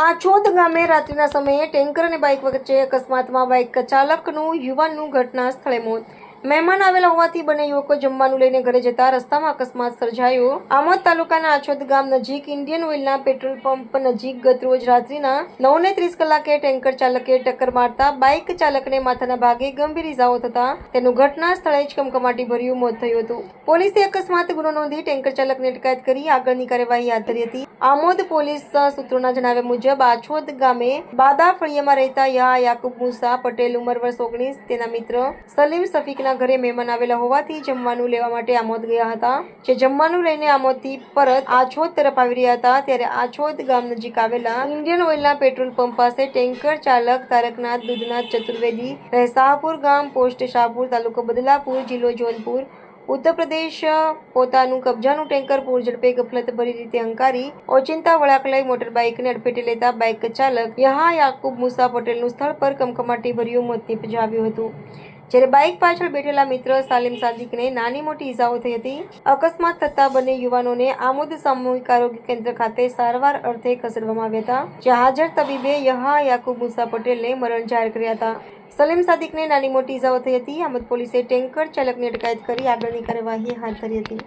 આછોદ ગામે રાત્રિના સમયે ટેન્કર અને બાઇક વચ્ચે અકસ્માતમાં બાઇક ચાલકનું યુવાનનું ઘટના સ્થળે મોત. મહેમાન આવેલા હોવાથી બંને યુવકો જમવાનું લઈને ઘરે જતા રસ્તામાં અકસ્માત સર્જાયો. આમોદ તાલુકાના આછોદ ગામ નજીક ઇન્ડિયન ઓઇલના પેટ્રોલ પંપ નજીક ગત રોજ રાત્રિના નવને ત્રીસ કલાકે ટેન્કર ચાલકે ટક્કર મારતા બાઇક ચાલકને માથાના ભાગે ગંભીર ઇજાઓ થતા તેનું ઘટના સ્થળે જ કમકમાટી ભર્યું મોત થયું હતું. પોલીસે અકસ્માત ગુનો નોંધી ટેન્કર ચાલકને અટકાયત કરી આગળની કાર્યવાહી હાથ ધરી હતી. આમોદ પોલીસ સૂત્રોના જણાવ્યા મુજબ, આછોદ ગામે બાદા ફળિયામાં રહેતા યા યાકુબ મુસા પટેલ ઉંમર વર્ષ ઓગણીસ, તેના મિત્ર સલીમ શફીકના ઘરે મહેમાન આવેલા હોવાથી જમવાનું લેવા માટે આમોદ ગયા હતા. જે જમવાનું લઈને આમોદથી પરત આછોદ તરફ આવી રહ્યા હતા, ત્યારે આછોદ ગામ નજીક આવેલા ઇન્ડિયન ઓઇલના પેટ્રોલ પંપ પાસે ટેન્કર ચાલક તારકનાથ દૂધનાથ ચતુર્વેદી રહે શાહપુર ગામ પોસ્ટ શાહપુર તાલુકો બદલાપુર જિલ્લો જોનપુર ઉત્તર પ્રદેશ પોતાનું કબજાનું ટેન્કર પૂર ઝડપે ગફલત ભરી રીતે હંકારી ઓચિંતા વળાક લઈ મોટર બાઇકને અડફેટે લેતા બાઇક ચાલક યહા યાકુબ મુસા પટેલનું સ્થળ પર કમકમાટી ભર્યું મોત નિપજાવ્યું હતું. જ્યારે બાઇક પાછળ બેઠેલા મિત્ર સાલિમ સાદિકને નાની મોટી ઇજાઓ થઈ હતી, અકસ્માત થતા બંને યુવાનોને આમોદ સામૂહિક આરોગ્ય કેન્દ્ર ખાતે સારવાર અર્થે ખસેડવામાં આવ્યા હતા, જ્યાં હાજર તબીબે યહા યાકુબ મુસા પટેલને મરણ જાહેર કર્યા હતા. સલીમ સાદિકને નાની મોટી ઇજાઓ થઈ હતી, આમદ પોલીસે ટેન્કર ચાલકની અટકાયત કરી આગળની કાર્યવાહી હાથ ધરી હતી.